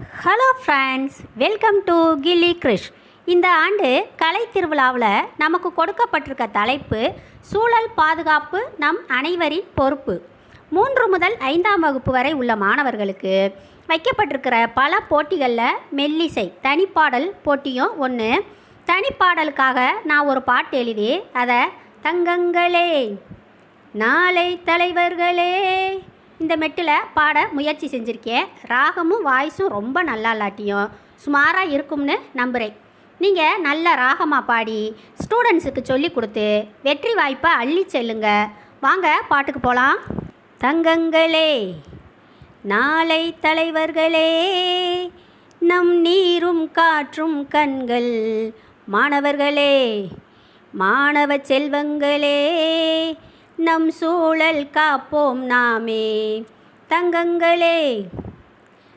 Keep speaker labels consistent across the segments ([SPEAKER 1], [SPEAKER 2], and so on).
[SPEAKER 1] Hello friends welcome to Gilli Krish இந்த ஆண்டு கலை திருவிழாவில் நமக்கு கொடுக்கப்பட்டிருக்க தலைப்பு சூழல் பாதுகாப்பு நம் அனைவரின் பொறுப்பு. மூன்று முதல் ஐந்தாம் வகுப்பு வரை உள்ள மாணவர்களுக்கு வைக்கப்பட்டிருக்கிற பல போட்டிகளில் மெல்லிசை தனிப்பாடல் போட்டியும் ஒன்று தனிப்பாடலுக்காக நான் ஒரு பாட்டு எழுதி அதை தங்கங்களே நாளை தலைவர்களே இந்த மெட்டில் பாட முயற்சி செஞ்சுருக்கேன் ராகமும் வாய்ஸும் ரொம்ப நல்லா இல்லாட்டியும் சுமாராக இருக்கும்னு நம்புகிறேன் நீங்கள் நல்ல ராகமாக பாடி ஸ்டூடெண்ட்ஸுக்கு சொல்லி கொடுத்து வெற்றி வாய்ப்பை அள்ளி செல்லுங்க. வாங்க பாட்டுக்கு போகலாம் தங்கங்களே நாளை தலைவர்களே நம் நீரும் காற்றும் கண்கள் மாணவர்களே மாணவ செல்வங்களே நம் சூழல் காப்போம் நாமே. தங்கங்களே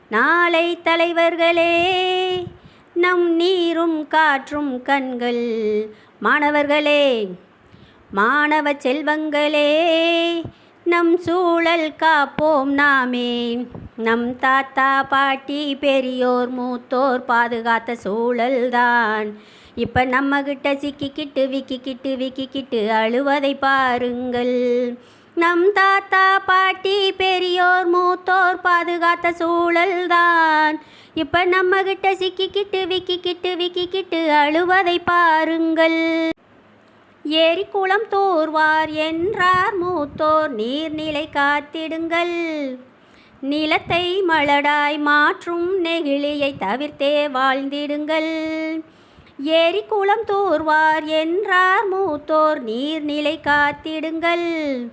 [SPEAKER 1] நாளை தலைவர்களே நம் நீரும் காற்றும் கண்கள் மாணவர்களே மாணவ செல்வங்களே நம் சூழல் காப்போம் நாமே. நம் தாத்தா பாட்டி பெரியோர் மூத்தோர் பாதுகாத்த சூழல்தான். இப்போ நம்மகிட்ட சிக்கிக்கிட்டு விக்கிக்கிட்டு விக்கிக்கிட்டு அழுவதை பாருங்கள். நம் தாத்தா பாட்டி பெரியோர் மூத்தோர் பாதுகாத்த சூழல்தான். இப்போ நம்மகிட்ட சிக்கிக்கிட்டு விக்கிக்கிட்டு விக்கிக்கிட்டு அழுவதை பாருங்கள். ஏரி குளம் என்றார் மூத்தோர். நீர்நிலை காத்திடுங்கள். நிலத்தை மலடாய் மாற்றும் நெகிழியை தவிர்த்தே வாழ்ந்திடுங்கள். ஏரி குளம் என்றார் மூத்தோர். நீர்நிலை காத்திடுங்கள்.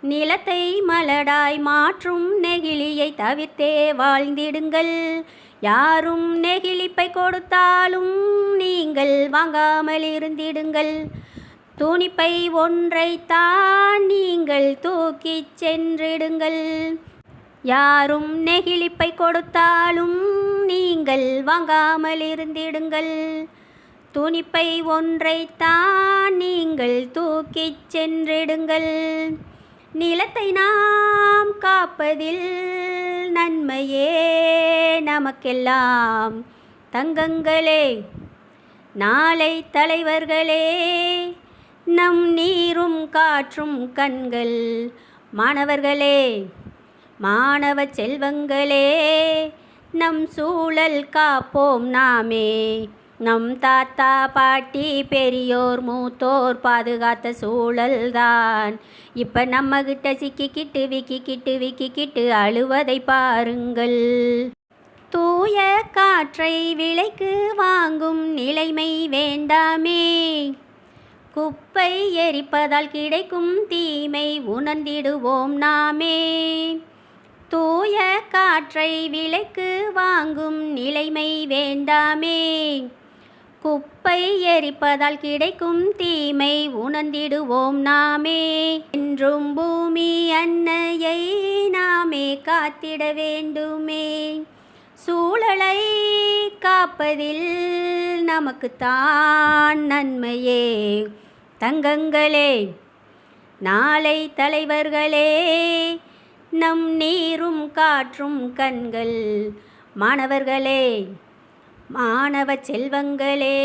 [SPEAKER 1] நிலத்தை மலடாய் மாற்றும் நெகிழியை தவிர்த்தே வாழ்ந்திடுங்கள். யாரும் நெகிழிப்பை கொடுத்தாலும் நீங்கள் வாங்காமல் இருந்திடுங்கள். துணிப்பை ஒன்றைத்தான் நீங்கள் தூக்கிச் சென்றிடுங்கள். யாரும் நெகிழிப்பை கொடுத்தாலும் நீங்கள் வாங்காமல் இருந்திடுங்கள். துணிப்பை ஒன்றைத்தான் நீங்கள் தூக்கிச் சென்றிடுங்கள். நிலத்தை நாம் காப்பதில் நன்மையே நமக்கெல்லாம் தங்கங்களே. நாளை தலைவர்களே நம் நீரும் காற்றும் கண்கள். மாணவர்களே மாணவ செல்வங்களே நம் சூழல் காப்போம் நாமே. நம் தாத்தா பாட்டி பெரியோர் மூத்தோர் பாதுகாத்த சூழல்தான். இப்போ நம்மகிட்ட சிக்கிக்கிட்டு விக்கிக்கிட்டு விக்கிக்கிட்டு அழுவதை பாருங்கள். தூய காற்றை விலைக்கு வாங்கும் நிலைமை வேண்டாமே. குப்பை எரிப்பதால் கிடைக்கும் தீமை உணர்ந்திடுவோம் நாமே. தூய காற்றை விலைக்கு வாங்கும் நிலைமை வேண்டாமே. குப்பை எரிப்பதால் கிடைக்கும் தீமை உணர்ந்திடுவோம் நாமே. என்றும் பூமி அன்னையை நாமே காத்திட வேண்டுமே. சூழலை காப்பதில் நமக்குத்தான் நன்மையே. தங்கங்களே நாளை தலைவர்களே நம் நீரும் காற்றும் கண்கள் மாணவர்களே மாணவ செல்வங்களே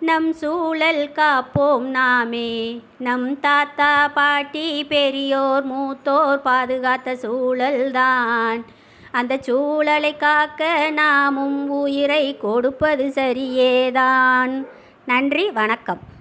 [SPEAKER 1] நம் சூழல் காப்போம் நாமே. நம் தாத்தா பாட்டி பெரியோர் மூத்தோர் பாதுகாத்த சூழல்தான். அந்த சூழலை காக்க நாமும் உயிரை கொடுப்பது சரியேதான். நன்றி வணக்கம்.